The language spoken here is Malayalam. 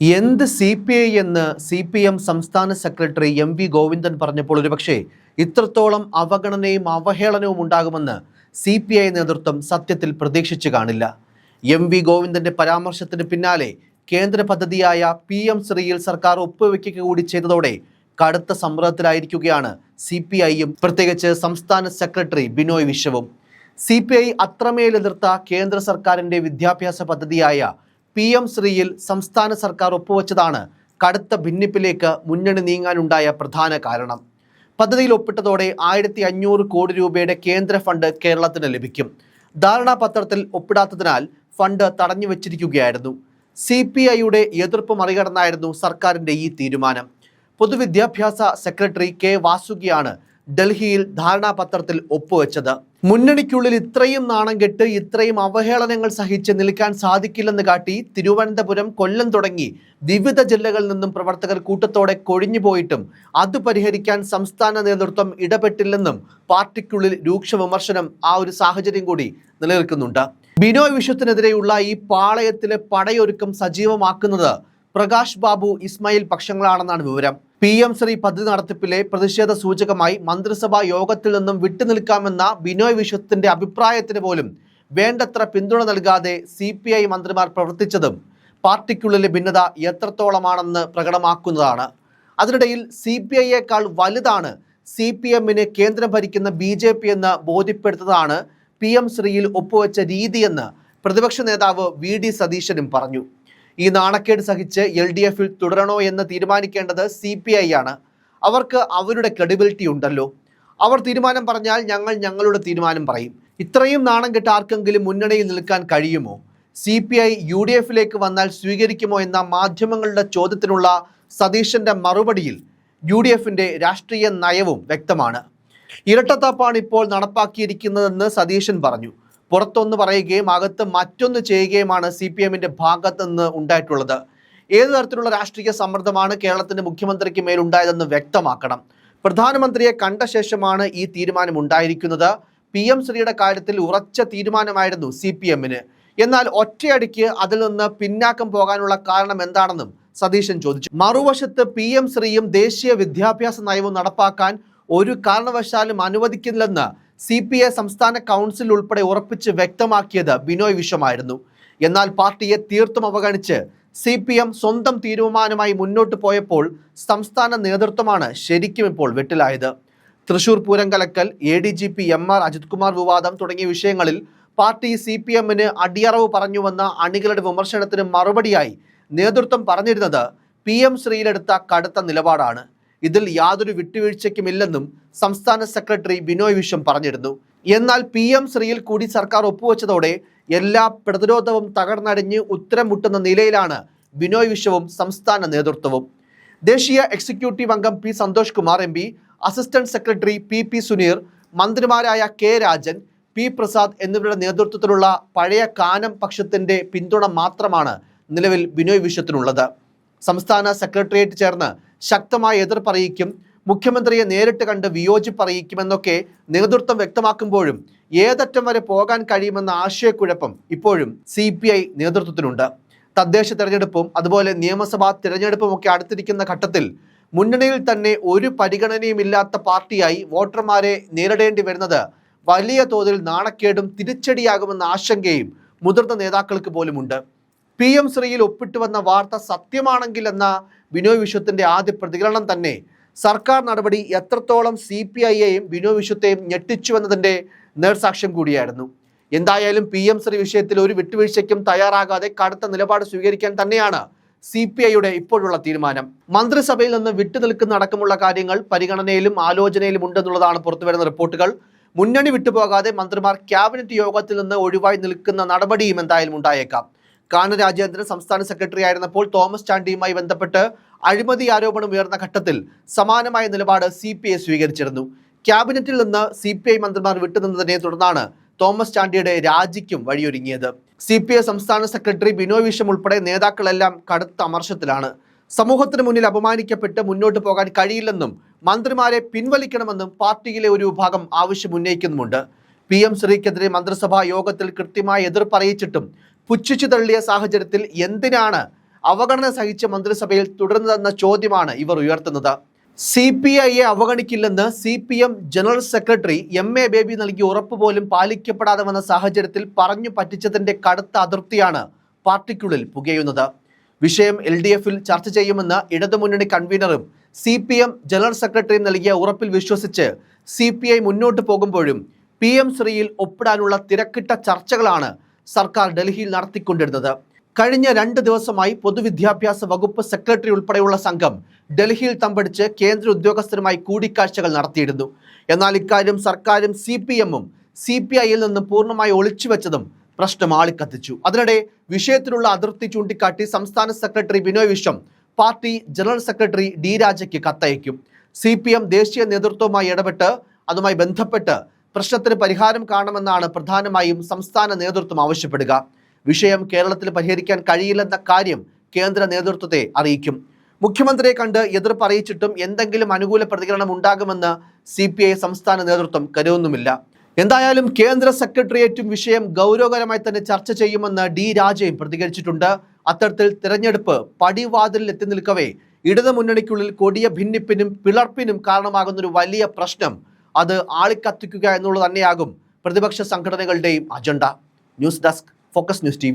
എന്ത് സി പി ഐ എന്ന് സി പി എം സംസ്ഥാന സെക്രട്ടറി എം വി ഗോവിന്ദൻ പറഞ്ഞപ്പോൾ ഒരുപക്ഷെ ഇത്രത്തോളം അവഗണനയും അവഹേളനവും ഉണ്ടാകുമെന്ന് സി പി ഐ നേതൃത്വം സത്യത്തിൽ പ്രതീക്ഷിച്ചു കാണില്ല. എം വി ഗോവിന്ദന്റെ പരാമർശത്തിന് പിന്നാലെ കേന്ദ്ര പദ്ധതിയായ പി എം ശ്രീയിൽ സർക്കാർ ഒപ്പുവെക്കുക കൂടി ചെയ്തതോടെ കടുത്ത സമ്മർദ്ദത്തിലായിരിക്കുകയാണ് സി പി ഐയും പ്രത്യേകിച്ച് സംസ്ഥാന സെക്രട്ടറി ബിനോയ് വിശ്വവും. സി പി ഐ അത്രമേൽ എതിർത്ത കേന്ദ്ര സർക്കാരിന്റെ വിദ്യാഭ്യാസ പദ്ധതിയായ പി എം ശ്രീയിൽ സംസ്ഥാന സർക്കാർ ഒപ്പുവെച്ചതാണ് കടുത്ത ഭിന്നിപ്പിലേക്ക് മുന്നണി നീങ്ങാനുണ്ടായ പ്രധാന കാരണം. പദ്ധതിയിൽ ഒപ്പിട്ടതോടെ ആയിരത്തി അഞ്ഞൂറ് കോടി രൂപയുടെ കേന്ദ്ര ഫണ്ട് കേരളത്തിന് ലഭിക്കും. ധാരണാപത്രത്തിൽ ഒപ്പിടാത്തതിനാൽ ഫണ്ട് തടഞ്ഞു വച്ചിരിക്കുകയായിരുന്നു. സി പി ഐയുടെ എതിർപ്പ് മറികടന്നായിരുന്നു സർക്കാരിന്റെ ഈ തീരുമാനം. പൊതുവിദ്യാഭ്യാസ സെക്രട്ടറി കെ വാസുകിയാണ് ഡൽഹിയിൽ ധാരണാപത്രത്തിൽ ഒപ്പുവെച്ചത്. മുന്നണിക്കുള്ളിൽ ഇത്രയും നാണം കെട്ട് ഇത്രയും അവഹേളനങ്ങൾ സഹിച്ച് നിൽക്കാൻ സാധിക്കില്ലെന്ന് കാട്ടി തിരുവനന്തപുരം കൊല്ലം തുടങ്ങി. വിവിധ ജില്ലകളിൽ നിന്നും പ്രവർത്തകർ കൂട്ടത്തോടെ കൊഴിഞ്ഞു പോയിട്ടും അത് പരിഹരിക്കാൻ സംസ്ഥാന നേതൃത്വം ഇടപെട്ടില്ലെന്നും പാർട്ടിക്കുള്ളിൽ രൂക്ഷ വിമർശനം ആ ഒരു സാഹചര്യം കൂടി നിലനിൽക്കുന്നുണ്ട്. ബിനോയ് വിശ്വത്തിനെതിരെയുള്ള ഈ പാളയത്തിലെ പടയൊരുക്കം സജീവമാക്കുന്നത് പ്രകാശ് ബാബു ഇസ്മായിൽ പക്ഷങ്ങളാണെന്നാണ് വിവരം. പി എം ശ്രീ പദ്ധതി നടത്തിപ്പിലെ പ്രതിഷേധ സൂചകമായി മന്ത്രിസഭാ യോഗത്തിൽ നിന്നും വിട്ടുനിൽക്കാമെന്ന ബിനോയ് വിശ്വത്തിന്റെ അഭിപ്രായത്തിന് പോലും വേണ്ടത്ര പിന്തുണ നൽകാതെ സി പി ഐ മന്ത്രിമാർ പ്രവർത്തിച്ചതും പാർട്ടിക്കുള്ളിലെ ഭിന്നത എത്രത്തോളമാണെന്ന് പ്രകടമാക്കുന്നതാണ്. അതിനിടയിൽ സി പി ഐയേക്കാൾ വലുതാണ് സി പി എമ്മിന് കേന്ദ്രം ഭരിക്കുന്ന ബി ജെ പി എന്ന് ബോധ്യപ്പെടുത്തതാണ് പി എം ശ്രീയിൽ ഒപ്പുവെച്ച രീതിയെന്ന് പ്രതിപക്ഷ നേതാവ് വി ഡി സതീശനും പറഞ്ഞു. ഈ നാണക്കേട് സഹിച്ച് എൽ ഡി എഫിൽ തുടരണോ എന്ന് തീരുമാനിക്കേണ്ടത് സി പി ഐ ആണ്. അവർക്ക് അവരുടെ ക്രെഡിബിലിറ്റി ഉണ്ടല്ലോ. അവർ തീരുമാനം പറഞ്ഞാൽ ഞങ്ങൾ ഞങ്ങളുടെ തീരുമാനം പറയും. ഇത്രയും നാണം കെട്ട് ആർക്കെങ്കിലും മുന്നണിയിൽ നിൽക്കാൻ കഴിയുമോ? C P I U D എഫിലേക്ക് വന്നാൽ സ്വീകരിക്കുമോ എന്ന മാധ്യമങ്ങളുടെ ചോദ്യത്തിനുള്ള സതീശന്റെ മറുപടിയിൽ യു ഡി എഫിന്റെ രാഷ്ട്രീയ നയവും വ്യക്തമാണ്. ഇരട്ടത്താപ്പാണ് ഇപ്പോൾ നടപ്പാക്കിയിരിക്കുന്നതെന്ന് സതീശൻ പറഞ്ഞു. പുറത്തൊന്ന് പറയുകയും അകത്ത് മറ്റൊന്ന് ചെയ്യുകയുമാണ് സി പി എമ്മിന്റെ ഭാഗത്ത് നിന്ന് ഉണ്ടായിട്ടുള്ളത്. ഏത് തരത്തിലുള്ള രാഷ്ട്രീയ സമ്മർദ്ദമാണ് കേരളത്തിന്റെ മുഖ്യമന്ത്രിക്ക് മേലുണ്ടായതെന്ന് വ്യക്തമാക്കണം. പ്രധാനമന്ത്രിയെ കണ്ട ശേഷമാണ് ഈ തീരുമാനം ഉണ്ടായിരിക്കുന്നത്. പി എം ശ്രീയുടെ കാര്യത്തിൽ ഉറച്ച തീരുമാനമായിരുന്നു സി പി എമ്മിന്. എന്നാൽ ഒറ്റയടിക്ക് അതിൽ നിന്ന് പിന്നാക്കം പോകാനുള്ള കാരണം എന്താണെന്നും സതീശൻ ചോദിച്ചു. മറുവശത്ത് പി എം ശ്രീയും ദേശീയ വിദ്യാഭ്യാസ നയവും നടപ്പാക്കാൻ ഒരു കാരണവശാലും അനുവദിക്കില്ലെന്ന് സി പി ഐ സംസ്ഥാന കൗൺസിൽ ഉൾപ്പെടെ ഉറപ്പിച്ച് വ്യക്തമാക്കിയത് ബിനോയ് വിശ്വമായിരുന്നു. എന്നാൽ പാർട്ടിയെ തീർത്തും അവഗണിച്ച് സി പി എം സ്വന്തം തീരുമാനമായി മുന്നോട്ട് പോയപ്പോൾ സംസ്ഥാന നേതൃത്വമാണ് ശരിക്കും ഇപ്പോൾ വെട്ടിലായത്. Thrissur Pooram കലക്കൽ A D G P M R Ajith Kumar വിവാദം തുടങ്ങിയ വിഷയങ്ങളിൽ പാർട്ടി സി പി എമ്മിന് അടിയറവ് പറഞ്ഞുവെന്ന അണികളുടെ വിമർശനത്തിന് മറുപടിയായി നേതൃത്വം പറഞ്ഞിരുന്നത് പി എം ശ്രീയിലെടുത്ത കടുത്ത നിലപാടാണ്. ഇതിൽ യാതൊരു വിട്ടുവീഴ്ചയ്ക്കുമില്ലെന്നും സംസ്ഥാന സെക്രട്ടറി ബിനോയ് വിശ്വം പറഞ്ഞിരുന്നു. എന്നാൽ പി എം ശ്രീയിൽ കൂടി സർക്കാർ ഒപ്പുവെച്ചതോടെ എല്ലാ പ്രതിരോധവും തകർന്നടിഞ്ഞ് ഉത്തരം മുട്ടുന്ന നിലയിലാണ് ബിനോയ് വിശ്വവും സംസ്ഥാന നേതൃത്വവും. ദേശീയ എക്സിക്യൂട്ടീവ് അംഗം P Santhosh Kumar M P assistant secretary P P Suneer മന്ത്രിമാരായ കെ രാജൻ പി പ്രസാദ് എന്നിവരുടെ നേതൃത്വത്തിലുള്ള പഴയ കാനം പക്ഷത്തിന്റെ പിന്തുണ മാത്രമാണ് നിലവിൽ ബിനോയ് വിശ്വത്തിനുള്ളത്. സംസ്ഥാന സെക്രട്ടേറിയറ്റ് ചേർന്ന് ശക്തമായ എതിർപ്പറിയിക്കും മുഖ്യമന്ത്രിയെ നേരിട്ട് കണ്ട് വിയോജിപ്പറിയിക്കുമെന്നൊക്കെ നേതൃത്വം വ്യക്തമാക്കുമ്പോഴും ഏതറ്റം വരെ പോകാൻ കഴിയുമെന്ന ആശയക്കുഴപ്പം ഇപ്പോഴും സി പി ഐ നേതൃത്വത്തിനുണ്ട്. തദ്ദേശ തെരഞ്ഞെടുപ്പും അതുപോലെ നിയമസഭാ തിരഞ്ഞെടുപ്പും ഒക്കെ അടുത്തിരിക്കുന്ന ഘട്ടത്തിൽ മുന്നണിയിൽ തന്നെ ഒരു പരിഗണനയുമില്ലാത്ത പാർട്ടിയായി വോട്ടർമാരെ നേരിടേണ്ടി വരുന്നത് വലിയ തോതിൽ നാണക്കേടും തിരിച്ചടിയാകുമെന്ന ആശങ്കയും മുതിർന്ന നേതാക്കൾക്ക് പോലുമുണ്ട്. പി എം ശ്രീയിൽ ഒപ്പിട്ടുവന്ന വാർത്ത സത്യമാണെങ്കിൽ എന്ന ബിനോയ് വിശ്വത്തിന്റെ ആദ്യ പ്രതികരണം തന്നെ. സർക്കാർ നടപടി എത്രത്തോളം സി പി ഐയെയും ബിനോയ് വിശ്വത്തെയും ഞെട്ടിച്ചു എന്നതിന്റെ നേർസാക്ഷ്യം കൂടിയായിരുന്നു. എന്തായാലും പി എം ശ്രീ വിഷയത്തിൽ ഒരു വിട്ടുവീഴ്ചയ്ക്കും തയ്യാറാകാതെ കടുത്ത നിലപാട് സ്വീകരിക്കാൻ തന്നെയാണ് സി പി ഐയുടെ ഇപ്പോഴുള്ള തീരുമാനം. മന്ത്രിസഭയിൽ നിന്ന് വിട്ടുനിൽക്കുന്ന അടക്കമുള്ള കാര്യങ്ങൾ പരിഗണനയിലും ആലോചനയിലും ഉണ്ടെന്നുള്ളതാണ് പുറത്തുവരുന്ന റിപ്പോർട്ടുകൾ. മുന്നണി വിട്ടുപോകാതെ മന്ത്രിമാർ ക്യാബിനറ്റ് യോഗത്തിൽ നിന്ന് ഒഴിവായി നിൽക്കുന്ന നടപടിയും എന്തായാലും ഉണ്ടായേക്കാം. കാന രാജേന്ദ്രൻ സംസ്ഥാന സെക്രട്ടറി ആയിരുന്നപ്പോൾ തോമസ് ചാണ്ടിയുമായി ബന്ധപ്പെട്ട് അഴിമതി ആരോപണം ഉയർന്ന ഘട്ടത്തിൽ സമാനമായ നിലപാട് സി പി ഐ സ്വീകരിച്ചിരുന്നു. ക്യാബിനറ്റിൽ നിന്ന് സി പി ഐ മന്ത്രിമാർ വിട്ടുനിന്നതിനെ തുടർന്നാണ് തോമസ് ചാണ്ടിയുടെ രാജിക്കും വഴിയൊരുങ്ങിയത്. സി പി ഐ സംസ്ഥാന സെക്രട്ടറി ബിനോയ് വിഷം ഉൾപ്പെടെ നേതാക്കളെല്ലാം കടുത്ത അമർഷത്തിലാണ്. സമൂഹത്തിന് മുന്നിൽ അപമാനിക്കപ്പെട്ട് മുന്നോട്ട് പോകാൻ കഴിയില്ലെന്നും മന്ത്രിമാരെ പിൻവലിക്കണമെന്നും പാർട്ടിയിലെ ഒരു വിഭാഗം ആവശ്യം ഉന്നയിക്കുന്നുമുണ്ട്. പി എം ശ്രീക്കെതിരെ മന്ത്രിസഭാ യോഗത്തിൽ കൃത്യമായി എതിർപ്പറിയിച്ചിട്ടും പുച്ഛിച്ചു തള്ളിയ സാഹചര്യത്തിൽ എന്തിനാണ് അവഗണന സഹിച്ച മന്ത്രിസഭയിൽ തുടരുന്നതെന്ന ചോദ്യമാണ് ഇവർ ഉയർത്തുന്നത്. സി പി ഐയെ അവഗണിക്കില്ലെന്ന് C P M general secretary M A Baby നൽകിയ ഉറപ്പ് പോലും പാലിക്കപ്പെടാതെ വന്ന സാഹചര്യത്തിൽ പറഞ്ഞു പറ്റിച്ചതിന്റെ കടുത്ത അതിർത്തിയാണ് പാർട്ടിക്കുള്ളിൽ പുകയുന്നത്. വിഷയം എൽ ഡി എഫിൽ ചർച്ച ചെയ്യുമെന്ന് ഇടതുമുന്നണി കൺവീനറും സി പി എം ജനറൽ സെക്രട്ടറിയും നൽകിയ ഉറപ്പിൽ വിശ്വസിച്ച് സി പി ഐ മുന്നോട്ട് പോകുമ്പോഴും പി എം ശ്രീയിൽ ഒപ്പിടാനുള്ള തിരക്കിട്ട ചർച്ചകളാണ് സർക്കാർ ഡൽഹിയിൽ നടത്തിക്കൊണ്ടിരുന്നത്. കഴിഞ്ഞ രണ്ട് ദിവസമായി പൊതുവിദ്യാഭ്യാസ വകുപ്പ് സെക്രട്ടറി ഉൾപ്പെടെയുള്ള സംഘം ഡൽഹിയിൽ തമ്പടിച്ച് കേന്ദ്ര ഉദ്യോഗസ്ഥരുമായി കൂടിക്കാഴ്ചകൾ നടത്തിയിരുന്നു. എന്നാൽ ഇക്കാര്യം സർക്കാരും സി പി എമ്മും സി പി ഐയിൽ നിന്ന് പൂർണമായി ഒളിച്ചുവെച്ചതും പ്രശ്നം ആളിക്കത്തിച്ചു. അതിനിടെ വിഷയത്തിലുള്ള അതിർത്തി ചൂണ്ടിക്കാട്ടി സംസ്ഥാന secretary Binoy Viswam party general secretary D രാജയ്ക്ക് കത്തയക്കും. സി പി എം ദേശീയ നേതൃത്വവുമായി ഇടപെട്ട് അതുമായി ബന്ധപ്പെട്ട് പ്രശ്നത്തിന് പരിഹാരം കാണുമെന്നാണ് പ്രധാനമായും സംസ്ഥാന നേതൃത്വം ആവശ്യപ്പെടുക. വിഷയം കേരളത്തിൽ പരിഹരിക്കാൻ കഴിയില്ലെന്ന കാര്യം കേന്ദ്ര നേതൃത്വത്തെ അറിയിക്കും. മുഖ്യമന്ത്രിയെ കണ്ട് എതിർപ്പ് അറിയിച്ചിട്ടും എന്തെങ്കിലും അനുകൂല പ്രതികരണം ഉണ്ടാകുമെന്ന് സി സംസ്ഥാന നേതൃത്വം കരുതുന്നുമില്ല. എന്തായാലും കേന്ദ്ര സെക്രട്ടേറിയറ്റും വിഷയം ഗൗരവകരമായി തന്നെ ചർച്ച ചെയ്യുമെന്ന് ഡി രാജയും പ്രതികരിച്ചിട്ടുണ്ട്. അത്തരത്തിൽ തിരഞ്ഞെടുപ്പ് പടിവാതിലിൽ എത്തി നിൽക്കവേ ഇടതു മുന്നണിക്കുള്ളിൽ കൊടിയ ഭിന്നിപ്പിനും പിളർപ്പിനും കാരണമാകുന്നൊരു വലിയ പ്രശ്നം അത് ആളിക്കത്തിക്കുക എന്നുള്ളത് തന്നെയാകും പ്രതിപക്ഷ സംഘടനകളുടെയും agenda. News desk focus news T